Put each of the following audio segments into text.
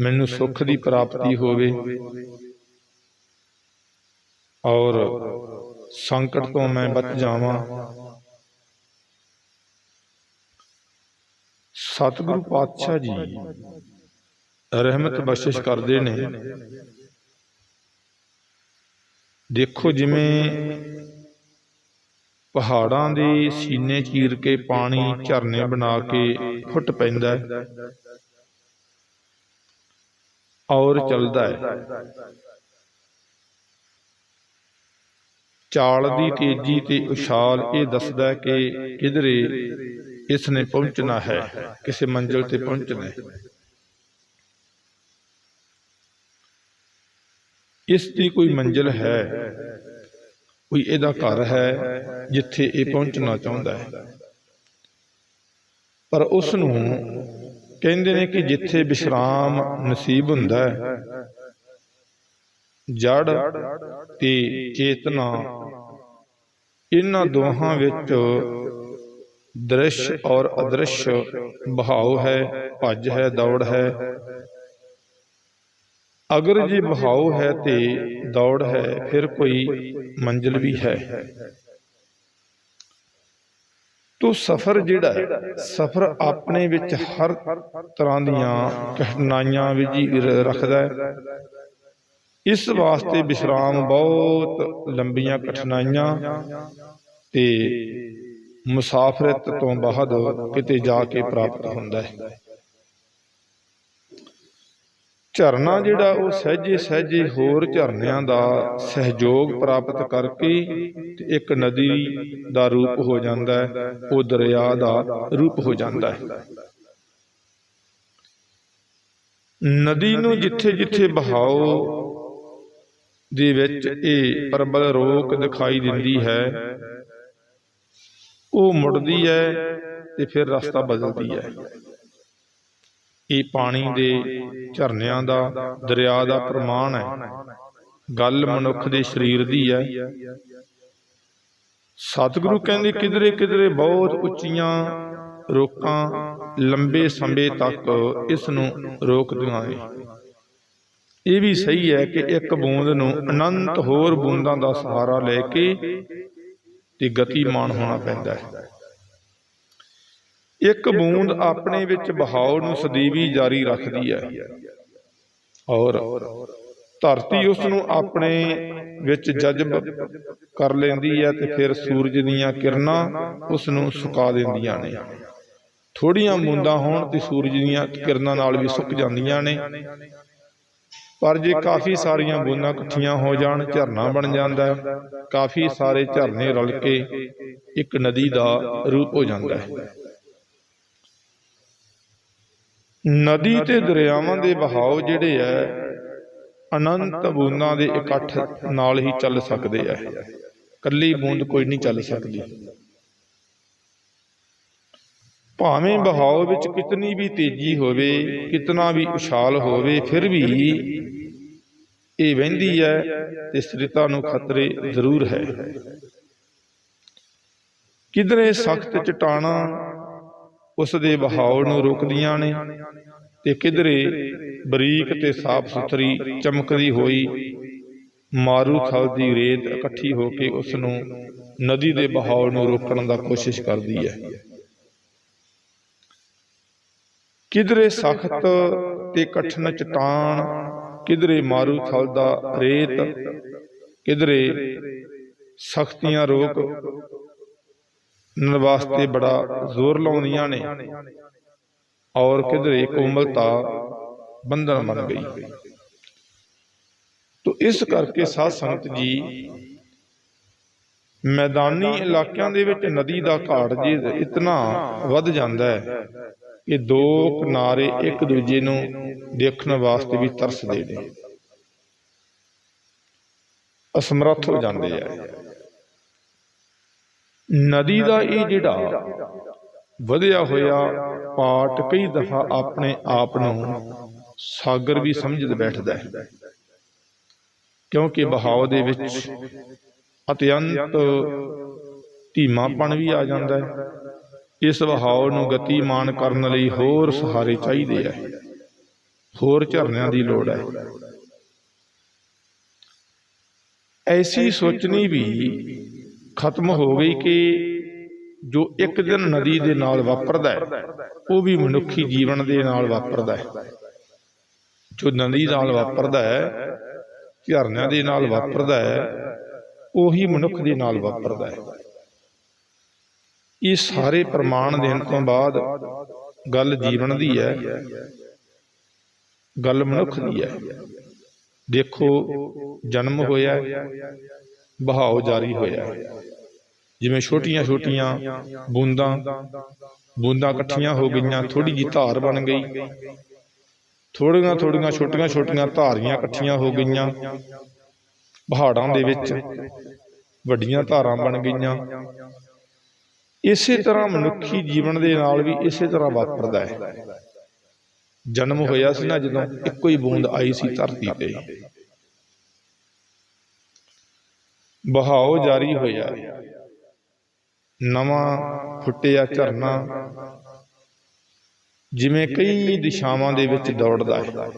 ਮੈਨੂੰ ਸੁੱਖ ਦੀ ਪ੍ਰਾਪਤੀ ਹੋਵੇ। ਔਰ ਸੰਕਟ ਤੋਂ ਮੈਂ ਬਚ ਜਾਵਾਂ। ਸਤਿਗੁਰੂ ਪਾਤਸ਼ਾਹ ਜੀ ਰਹਿਮਤ ਬਖਸ਼ਿਸ਼ ਕਰਦੇ ਨੇ। ਦੇਖੋ ਜਿਵੇਂ ਪਹਾੜਾਂ ਦੇ ਸੀਨੇ ਚੀਰ ਕੇ ਪਾਣੀ ਝਰਨੇ ਬਣਾ ਕੇ ਫੁੱਟ ਪੈਂਦਾ ਹੈ। ਔਰ ਚੱਲਦਾ ਹੈ। ਚਾਲ ਦੀ ਤੇਜ਼ੀ ਤੇ ਉਛਾਲ ਇਹ ਦੱਸਦਾ ਹੈ ਕਿ ਕਿਧਰੇ ਇਸ ਨੇ ਪਹੁੰਚਣਾ ਹੈ ਕਿਸੇ ਮੰਜ਼ਿਲ ਤੇ ਪਹੁੰਚਣਾ ਹੈ। ਇਸ ਦੀ ਕੋਈ ਮੰਜ਼ਿਲ ਹੈ। ਕੋਈ ਇਹਦਾ ਘਰ ਹੈ ਜਿੱਥੇ ਇਹ ਪਹੁੰਚਣਾ ਚਾਹੁੰਦਾ ਹੈ। ਪਰ ਉਸ ਨੂੰ ਕਹਿੰਦੇ ਨੇ ਕਿ ਜਿੱਥੇ ਵਿਸ਼ਰਾਮ ਨਸੀਬ ਹੁੰਦਾ ਹੈ, ਜੜ ਤੇ ਚੇਤਨਾ, ਇਹਨਾਂ ਦੋਹਾਂ ਵਿੱਚ ਦ੍ਰਿਸ਼ ਔਰ ਅਦ੍ਰਿਸ਼ ਬਹਾਉ ਹੈ, ਭੱਜ ਹੈ, ਦੌੜ ਹੈ। ਅਗਰ ਜੇ ਬਹਾਉ ਹੈ ਤੇ ਦੌੜ ਹੈ, ਫਿਰ ਕੋਈ ਮੰਜ਼ਿਲ ਵੀ ਹੈ। ਤੋ ਸਫ਼ਰ ਜਿਹੜਾ ਹੈ, ਸਫ਼ਰ ਆਪਣੇ ਵਿੱਚ ਹਰ ਤਰ੍ਹਾਂ ਦੀਆਂ ਕਠਿਨਾਈਆਂ ਵੀ ਜੀ ਰੱਖਦਾ ਹੈ। ਇਸ ਵਾਸਤੇ ਵਿਸ਼ਰਾਮ ਬਹੁਤ ਲੰਬੀਆਂ ਕਠਿਨਾਈਆਂ ਤੇ ਮੁਸਾਫਰਤ ਤੋਂ ਬਾਅਦ ਕਿਤੇ ਜਾ ਕੇ ਪ੍ਰਾਪਤ ਹੁੰਦਾ ਹੈ। ਝਰਨਾ ਜਿਹੜਾ ਉਹ ਸਹਿਜੇ ਸਹਿਜੇ ਹੋਰ ਝਰਨਿਆਂ ਦਾ ਸਹਿਯੋਗ ਪ੍ਰਾਪਤ ਕਰਕੇ ਤੇ ਇੱਕ ਨਦੀ ਦਾ ਰੂਪ ਹੋ ਜਾਂਦਾ ਹੈ ਉਹ ਦਰਿਆ ਦਾ ਰੂਪ ਹੋ ਜਾਂਦਾ ਹੈ। ਨਦੀ ਨੂੰ ਜਿੱਥੇ ਜਿੱਥੇ ਬਹਾਓ ਦੇ ਵਿੱਚ ਇਹ ਪ੍ਰਬਲ ਰੋਕ ਦਿਖਾਈ ਦਿੰਦੀ ਹੈ। ਉਹ ਮੁੜਦੀ ਹੈ ਤੇ ਫਿਰ ਰਸਤਾ ਬਦਲਦੀ ਹੈ। ਇਹ ਪਾਣੀ ਦੇ ਝਰਨਿਆਂ ਦਾ, ਦਰਿਆ ਦਾ ਪ੍ਰਮਾਣ ਹੈ। ਗੱਲ ਮਨੁੱਖ ਦੇ ਸਰੀਰ ਦੀ ਹੈ। ਸਤਿਗੁਰੂ ਕਹਿੰਦੇ, ਕਿਧਰੇ ਕਿਧਰੇ ਬਹੁਤ ਉੱਚੀਆਂ ਰੋਕਾਂ ਲੰਬੇ ਸਮੇਂ ਤੱਕ ਇਸ ਨੂੰ ਰੋਕਦੀਆਂ ਨੇ ਇਹ ਵੀ ਸਹੀ ਹੈ ਕਿ ਇੱਕ ਬੂੰਦ ਨੂੰ ਅਨੰਤ ਹੋਰ ਬੂੰਦਾਂ ਦਾ ਸਹਾਰਾ ਲੈ ਕੇ ਤੇ ਗਤੀਮਾਨ ਹੋਣਾ ਪੈਂਦਾ ਹੈ। ਇੱਕ ਬੂੰਦ ਆਪਣੇ ਵਿੱਚ ਬਹਾਉ ਨੂੰ ਸਦੀਵੀ ਜਾਰੀ ਰੱਖਦੀ ਹੈ ਔਰ ਧਰਤੀ ਉਸ ਨੂੰ ਆਪਣੇ ਵਿੱਚ ਜਜ਼ਬ ਕਰ ਲੈਂਦੀ ਹੈ ਤੇ ਫਿਰ ਸੂਰਜ ਦੀਆਂ ਕਿਰਨਾਂ ਉਸ ਨੂੰ ਸੁਕਾ ਦਿੰਦੀਆਂ ਨੇ। ਥੋੜੀਆਂ ਬੂੰਦਾਂ ਹੋਣ ਤੇ ਸੂਰਜ ਦੀਆਂ ਕਿਰਨਾਂ ਨਾਲ ਵੀ ਸੁੱਕ ਜਾਂਦੀਆਂ ਨੇ। ਪਰ ਜੇ ਕਾਫੀ ਸਾਰੀਆਂ ਬੂੰਦਾਂ ਇਕੱਠੀਆਂ ਹੋ ਜਾਣ, ਝਰਨਾ ਬਣ ਜਾਂਦਾ ਹੈ। ਕਾਫੀ ਸਾਰੇ ਝਰਨੇ ਰਲ ਕੇ ਇੱਕ ਨਦੀ ਦਾ ਰੂਪ ਹੋ ਜਾਂਦਾ ਹੈ। ਨਦੀ ਤੇ ਦਰਿਆਵਾਂ ਦੇ ਵਹਾਅ ਜਿਹੜੇ ਐ ਅਨੰਤ ਬੂੰਦਾਂ ਦੇ ਇਕੱਠ ਨਾਲ ਹੀ ਚੱਲ ਸਕਦੇ ਐ ਕੱਲੀ ਬੂੰਦ ਕੋਈ ਨਹੀਂ ਚੱਲ ਸਕਦੀ। ਭਾਵੇਂ ਬਹਾਉ ਵਿੱਚ ਕਿਤਨੀ ਵੀ ਤੇਜ਼ੀ ਹੋਵੇ ਕਿਤਨਾ ਵੀ ਉਛਾਲ ਹੋਵੇ ਫਿਰ ਵੀ ਇਹ ਵਹਿੰਦੀ ਹੈ ਤੇ ਸਥਿਰਤਾ ਨੂੰ ਖਤਰੇ ਜ਼ਰੂਰ ਹੈ। ਕਿਧਰੇ ਸਖਤ ਚਟਾਣਾ ਉਸ ਦੇ ਬਹਾਉ ਨੂੰ ਰੋਕਦੀਆਂ ਨੇ ਤੇ ਕਿਧਰੇ ਬਰੀਕ ਤੇ ਸਾਫ਼ ਸੁਥਰੀ ਚਮਕਦੀ ਹੋਈ ਮਾਰੂ ਥਲ ਦੀ ਰੇਤ ਇਕੱਠੀ ਹੋ ਕੇ ਉਸ ਨੂੰ ਨਦੀ ਦੇ ਬਹਾਉ ਨੂੰ ਰੋਕਣ ਦਾ ਕੋਸ਼ਿਸ਼ ਕਰਦੀ ਹੈ। ਕਿਧਰੇ ਸਖਤ ਤੇ ਕਠਿਨ ਚਟਾਨ ਕਿਧਰੇ ਮਾਰੂ ਥਲ ਦਾ ਰੇਤ ਕਿਧਰੇ ਸਖਤੀਆਂ ਰੋਕ ਵਾਸਤੇ ਬੜਾ ਜ਼ੋਰ ਲਾਉਂਦੀਆਂ ਨੇ। ਔਰ ਕਿਧਰੇ ਕੋਮਲਤਾ ਬੰਧਨ ਬਣ ਗਈ। ਤੋ ਇਸ ਕਰਕੇ ਸਾਧ ਸੰਗਤ ਜੀ, ਮੈਦਾਨੀ ਇਲਾਕਿਆਂ ਦੇ ਵਿੱਚ ਨਦੀ ਦਾ ਘਾਟ ਜੇ ਇਤਨਾ ਵੱਧ ਜਾਂਦਾ ਹੈ ਕਿ ਦੋ ਕਿਨਾਰੇ ਇੱਕ ਦੂਜੇ ਨੂੰ ਦੇਖਣ ਵਾਸਤੇ ਵੀ ਤਰਸਦੇ ਨੇ। ਅਸਮਰੱਥ ਹੋ ਜਾਂਦੇ ਆ। ਨਦੀ ਦਾ ਇਹ ਜਿਹੜਾ ਵਧਿਆ ਹੋਇਆ ਪਾਠ ਕਈ ਦਫਾ ਆਪਣੇ ਆਪ ਨੂੰ ਸਾਗਰ ਵੀ ਸਮਝਦ ਬੈਠਦਾ ਹੈ। ਕਿਉਂਕਿ ਬਹਾਵ ਦੇ ਵਿੱਚ ਅਤਿਅੰਤ ਧੀਮਾਪਣ ਵੀ ਆ ਜਾਂਦਾ ਹੈ। ਇਸ ਵਹਾਅ ਨੂੰ ਗਤੀਮਾਨ ਕਰਨ ਲਈ ਹੋਰ ਸਹਾਰੇ ਚਾਹੀਦੇ ਆ ਹੋਰ ਝਰਨਿਆਂ ਦੀ ਲੋੜ ਹੈ। ਐਸੀ ਸੋਚਣੀ ਵੀ ਖਤਮ ਹੋ ਗਈ ਕਿ ਜੋ ਇੱਕ ਦਿਨ ਨਦੀ ਦੇ ਨਾਲ ਵਾਪਰਦਾ ਹੈ, ਉਹ ਵੀ ਮਨੁੱਖੀ ਜੀਵਨ ਦੇ ਨਾਲ ਵਾਪਰਦਾ ਹੈ। ਜੋ ਨਦੀ ਨਾਲ ਵਾਪਰਦਾ ਹੈ, ਝਰਨਿਆਂ ਦੇ ਨਾਲ ਵਾਪਰਦਾ ਹੈ, ਉਹੀ ਮਨੁੱਖ ਦੇ ਨਾਲ ਵਾਪਰਦਾ ਹੈ। ਇਹ ਸਾਰੇ ਪ੍ਰਮਾਣ ਦੇਣ ਤੋਂ ਬਾਅਦ ਗੱਲ ਜੀਵਨ ਦੀ ਹੈ, ਗੱਲ ਮਨੁੱਖ ਦੀ ਹੈ। ਦੇਖੋ, ਜਨਮ ਹੋਇਆ ਹੈ, ਬਹਾਓ ਜਾਰੀ ਹੋਇਆ ਜਿਵੇਂ ਛੋਟੀਆਂ ਛੋਟੀਆਂ ਬੂੰਦਾਂ ਬੂੰਦਾਂ ਇਕੱਠੀਆਂ ਹੋ ਗਈਆਂ ਥੋੜੀ ਜੀ ਧਾਰ ਬਣ ਗਈ। ਥੋੜੀਆਂ ਥੋੜੀਆਂ ਛੋਟੀਆਂ ਛੋਟੀਆਂ ਧਾਰੀਆਂ ਇਕੱਠੀਆਂ ਹੋ ਗਈਆਂ। ਪਹਾੜਾਂ ਦੇ ਵਿੱਚ ਵੱਡੀਆਂ ਧਾਰਾਂ ਬਣ ਗਈਆਂ। ਇਸੇ ਤਰ੍ਹਾਂ ਮਨੁੱਖੀ ਜੀਵਨ ਦੇ ਨਾਲ ਵੀ ਇਸੇ ਤਰ੍ਹਾਂ ਵਾਪਰਦਾ ਹੈ। ਜਨਮ ਹੋਇਆ ਸੀ ਨਾ ਜਦੋਂ ਇੱਕੋ ਹੀ ਬੂੰਦ ਆਈ ਸੀ ਧਰਤੀ ਤੇ। ਬਹਾਓ ਜਾਰੀ ਹੋਇਆ। ਨਵਾਂ ਫੁੱਟਿਆ ਝਰਨਾ ਜਿਵੇਂ ਕਈ ਦਿਸ਼ਾਵਾਂ ਦੇ ਵਿੱਚ ਦੌੜਦਾ ਹੈ।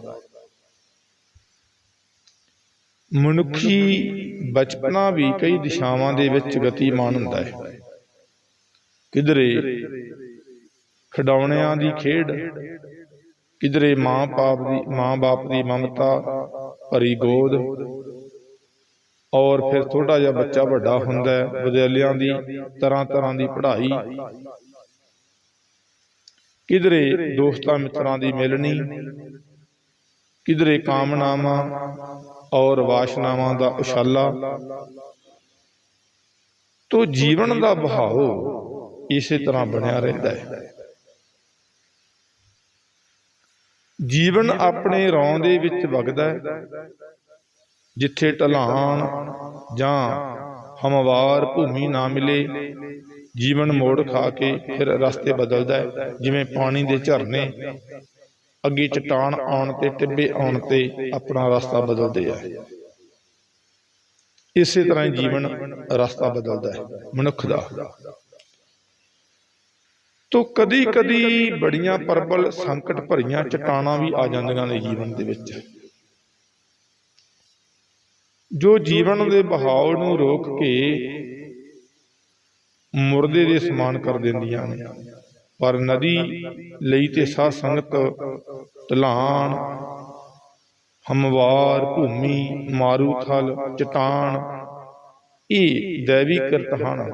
ਮਨੁੱਖੀ ਬਚਪਨਾ ਵੀ ਕਈ ਦਿਸ਼ਾਵਾਂ ਦੇ ਵਿੱਚ ਗਤੀਮਾਨ ਹੁੰਦਾ ਹੈ। ਕਿਧਰੇ ਖਿਡੌਣਿਆਂ ਦੀ ਖੇਡ, ਕਿਧਰੇ ਮਾਂ ਬਾਪ ਦੀ ਮਾਂ ਬਾਪ ਦੀ ਮਮਤਾ, ਭਰੀ ਗੋਦ ਔਰ ਫਿਰ ਥੋੜਾ ਜਿਹਾ ਬੱਚਾ ਵੱਡਾ ਹੁੰਦਾ ਹੈ ਵਿਦਿਆਲਿਆਂ ਦੀ ਤਰ੍ਹਾਂ ਤਰ੍ਹਾਂ ਦੀ ਪੜ੍ਹਾਈ। ਕਿਧਰੇ ਦੋਸਤਾਂ ਮਿੱਤਰਾਂ ਦੀ ਮਿਲਣੀ ਕਿਧਰੇ ਕਾਮਨਾਵਾਂ ਔਰ ਵਾਸ਼ਨਾਵਾਂ ਦਾ ਉਛਾਲਾ। ਤੋ ਜੀਵਨ ਦਾ ਬਹਾਓ ਇਸੇ ਤਰ੍ਹਾਂ ਬਣਿਆ ਰਹਿੰਦਾ ਹੈ। ਜੀਵਨ ਆਪਣੇ ਰੌਂ ਦੇ ਵਿੱਚ ਵਗਦਾ ਹੈ। ਜਿੱਥੇ ਢਲਾਣ ਜਾਂ ਹਮਵਾਰ ਭੂਮੀ ਨਾ ਮਿਲੇ, ਜੀਵਨ ਮੋੜ ਖਾ ਕੇ ਫਿਰ ਰਸਤੇ ਬਦਲਦਾ ਹੈ, ਜਿਵੇਂ ਪਾਣੀ ਦੇ ਝਰਨੇ। ਅੱਗੇ ਚਟਾਨ ਆਉਣ ਤੇ ਟਿੱਬੇ ਆਉਣ ਤੇ ਆਪਣਾ ਰਸਤਾ ਬਦਲਦੇ ਆ। ਇਸੇ ਤਰ੍ਹਾਂ ਜੀਵਨ ਰਸਤਾ ਬਦਲਦਾ ਹੈ, ਮਨੁੱਖ ਦਾ। ਤੋ ਕਦੀ ਕਦੀ ਬੜੀਆਂ ਪਰਬਲ ਸੰਕਟ ਭਰੀਆਂ ਚਟਾਨਾਂ ਵੀ ਆ ਜਾਂਦੀਆਂ ਨੇ ਜੀਵਨ ਦੇ ਵਿੱਚ। ਜੋ ਜੀਵਨ ਦੇ ਬਹਾਵ ਨੂੰ ਰੋਕ ਕੇ ਮੁਰਦੇ ਦੇ ਸਮਾਨ ਕਰ ਦਿੰਦੀਆਂ ਨੇ। ਪਰ ਨਦੀ ਲਈ ਤੇ ਸਾਧ ਸੰਗਤ ਢਲਾਣ, ਹਮਵਾਰ, ਭੂਮੀ ਮਾਰੂਥਲ ਚਟਾਨ, ਇਹ ਦੇਵੀ ਕਿਰਤ ਹਨ।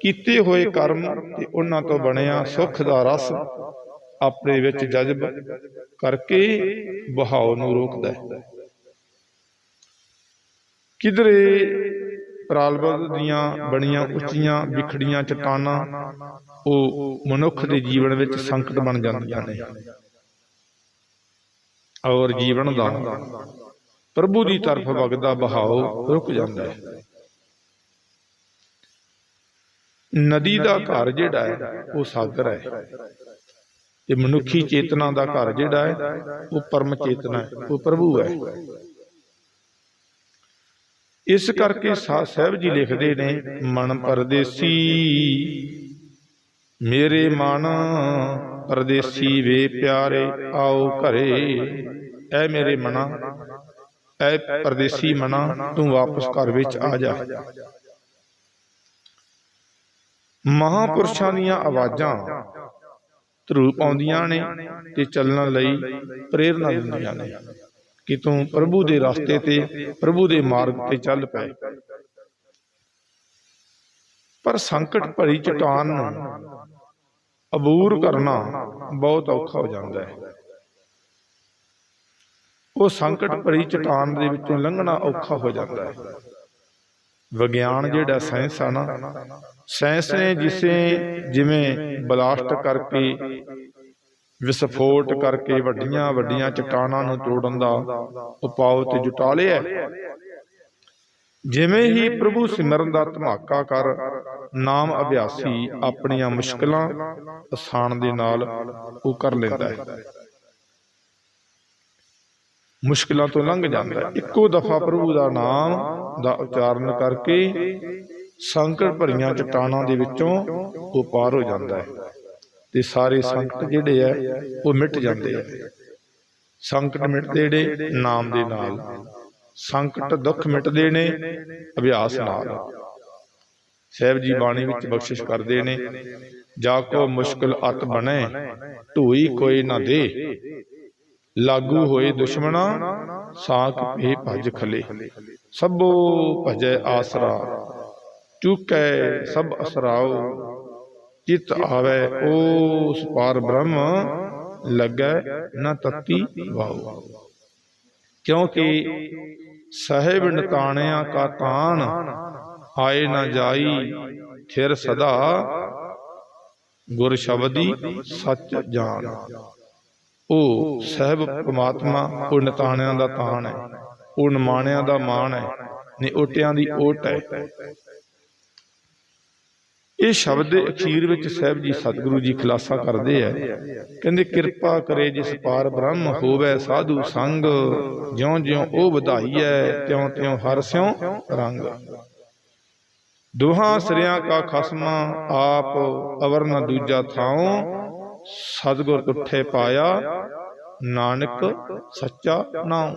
ਕੀਤੇ ਹੋਏ ਕਰਮ ਤੇ ਉਹਨਾਂ ਤੋਂ ਬਣਿਆ ਸੁਖ ਦਾ ਰਸ ਆਪਣੇ ਵਿੱਚ ਜਜ਼ਬ ਕਰਕੇ ਬਹਾਵ ਨੂੰ ਰੋਕਦਾ ਹੈ। ਕਿਧਰੇ ਪ੍ਰਾਲਬਦ ਦੀਆਂ ਬਣੀਆਂ ਉੱਚੀਆਂ ਵਿਖੜੀਆਂ ਚਟਾਨਾਂ, ਉਹ ਮਨੁੱਖ ਦੇ ਜੀਵਨ ਵਿੱਚ ਸੰਕਟ ਬਣ ਜਾਂਦੀਆਂ ਨੇ। ਔਰ ਜੀਵਨ ਦਾ ਪ੍ਰਭੂ ਦੀ ਤਰਫ ਵਗਦਾ ਬਹਾਓ ਰੁਕ ਜਾਂਦਾ ਹੈ। ਨਦੀ ਦਾ ਘਰ ਜਿਹੜਾ ਹੈ, ਉਹ ਸਾਗਰ ਹੈ। ਤੇ ਮਨੁੱਖੀ ਚੇਤਨਾ ਦਾ ਘਰ ਜਿਹੜਾ ਹੈ, ਉਹ ਪਰਮ ਚੇਤਨਾ ਹੈ, ਉਹ ਪ੍ਰਭੂ ਹੈ। ਇਸ ਕਰਕੇ ਸਾਧ ਸਾਹਿਬ ਜੀ ਲਿਖਦੇ ਨੇ, ਮਨ ਪਰਦੇਸੀ। ਮੇਰੇ ਮਨ ਪਰਦੇਸੀ ਵੇ ਪਿਆਰੇ, ਆਓ ਘਰੇ। ਐ ਮੇਰੇ ਮਨਾ, ਐ ਪਰਦੇਸੀ ਮਨਾ, ਤੂੰ ਵਾਪਸ ਘਰ ਵਿੱਚ ਆ ਜਾ। ਮਹਾਪੁਰਸ਼ਾਂ ਦੀਆਂ ਆਵਾਜ਼ਾਂ ਧਰੂ ਪਾਉਂਦੀਆਂ ਨੇ ਤੇ ਚੱਲਣ ਲਈ ਪ੍ਰੇਰਣਾ ਦਿੰਦੀਆਂ ਨੇ। ਕਿ ਤੂੰ ਪ੍ਰਭੂ ਦੇ ਰਸਤੇ ਤੇ, ਪ੍ਰਭੂ ਦੇ ਮਾਰਗ ਤੇ ਚੱਲ ਪੈ। ਪਰ ਸੰਕਟ ਭਰੀ ਚਟਾਨ ਨੂੰ ਅਬੂਰ ਕਰਨਾ ਬਹੁਤ ਔਖਾ ਹੋ ਜਾਂਦਾ ਹੈ। ਉਹ ਸੰਕਟ ਭਰੀ ਚਟਾਨ ਦੇ ਵਿੱਚੋਂ ਲੰਘਣਾ ਔਖਾ ਹੋ ਜਾਂਦਾ ਹੈ। ਵਿਗਿਆਨ ਜਿਹੜਾ ਸਾਇੰਸ ਆ ਨਾ, ਸਾਇੰਸ ਨੇ ਜਿਸੇ ਜਿਵੇਂ ਬਲਾਸਟ ਕਰਕੇ ਵਿਸਫੋਟ ਕਰਕੇ ਵੱਡੀਆਂ ਵੱਡੀਆਂ ਚਟਾਨਾਂ ਨੂੰ ਤੋੜਨ ਦਾ ਉਪਾਅ ਤੇ ਜੁਟਾ ਲਿਆ। ਜਿਵੇਂ ਹੀ ਪ੍ਰਭੂ ਸਿਮਰਨ ਦਾ ਧਮਾਕਾ ਕਰ ਨਾਮ ਅਭਿਆਸੀ ਆਪਣੀਆਂ ਮੁਸ਼ਕਲਾਂ ਆਸਾਨ ਦੇ ਨਾਲ ਉਹ ਕਰ ਲੈਂਦਾ ਹੈ। ਮੁਸ਼ਕਲਾਂ ਤੋਂ ਲੰਘ ਜਾਂਦਾ ਹੈ। ਇੱਕੋ ਦਫਾ ਪ੍ਰਭੂ ਦਾ ਨਾਮ ਦਾ ਉਚਾਰਨ ਕਰਕੇ ਸੰਕਟ ਭਰੀਆਂ ਚਟਾਨਾਂ ਦੇ ਵਿੱਚੋਂ ਉਹ ਪਾਰ ਹੋ ਜਾਂਦਾ ਹੈ। ਤੇ ਸਾਰੇ ਸੰਕਟ ਜਿਹੜੇ ਆ ਉਹ ਮਿਟ ਜਾਂਦੇ ਆ। ਸੰਕਟ ਮਿਟਦੇ ਨੇ ਨਾਮ ਦੇ ਨਾਲ। ਸੰਕਟ ਦੁੱਖ ਮਿਟਦੇ ਨੇ ਅਭਿਆਸ ਨਾਲ। ਸਾਹਿਬ ਜੀ ਬਾਣੀ ਵਿੱਚ ਬਖਸ਼ਿਸ਼ ਕਰਦੇ ਨੇ ਜਾ ਕੋ ਮੁਸ਼ਕਲ ਅਤ ਬਣੇ ਢੋਈ ਕੋਈ ਨਾ ਦੇ। ਲਾਗੂ ਹੋਏ ਦੁਸ਼ਮਣਾ ਸਾਖ ਪੇ ਭਜ ਖਲੇ। ਸਭੋ ਭਜੈ ਆਸਰਾ। ਚੁਕੈ ਸਭ ਅਸਰਾਓ। ਚਿਤ ਆਵੇ ਉਸ ਪਾਰ ਬ੍ਰਹਮ ਲੱਗੈ ਨ ਤਤੀ ਵਾਉ। ਕਿਉਂਕਿ ਸਹਿਬ ਨਤਾਣਿਆ ਕਾ ਤਾਣ ਆਏ ਨਾ ਜਾਈ, ਥਿਰ ਸਦਾ ਗੁਰ ਸ਼ਬਦੀ ਸੱਚ ਜਾਣ। ਉਹ ਸਹਿਬ ਪਰਮਾਤਮਾ ਉਹ ਨਤਾਣਿਆਂ ਦਾ ਤਾਣ ਹੈ ਉਹ ਨਮਾਣਿਆਂ ਦਾ ਮਾਣ ਹੈ ਨੇ ਓਟਿਆਂ ਦੀ ਓਟ ਹੈ। ਇਹ ਸ਼ਬਦ ਦੇ ਅਖੀਰ ਵਿੱਚ ਸਾਹਿਬ ਜੀ ਸਤਿਗੁਰੂ ਜੀ ਖੁਲਾਸਾ ਕਰਦੇ ਆ। ਕਹਿੰਦੇ, ਕਿਰਪਾ ਕਰੇ ਜਿਸ ਪਾਰ ਬ੍ਰਹਮ ਹੋਵੇ, ਸਾਧੂ ਸੰਗ ਜਿਉਂ ਜਿਉਂ ਉਹ ਵਧਾਈ ਹੈ ਤਿਉਂ ਤਿਉਂ ਹਰ ਸਿਉ ਰੰਗ। ਦੁਹਾਂ ਸਰਿਆਂ ਕਾ ਖਸਮਾ ਆਪ ਅਵਰ ਨ ਦੂਜਾ ਥਾਉ, ਸਤਿਗੁਰ ਤੁਠੇ ਪਾਇਆ, ਨਾਨਕ ਸੱਚਾ ਨਾਉ।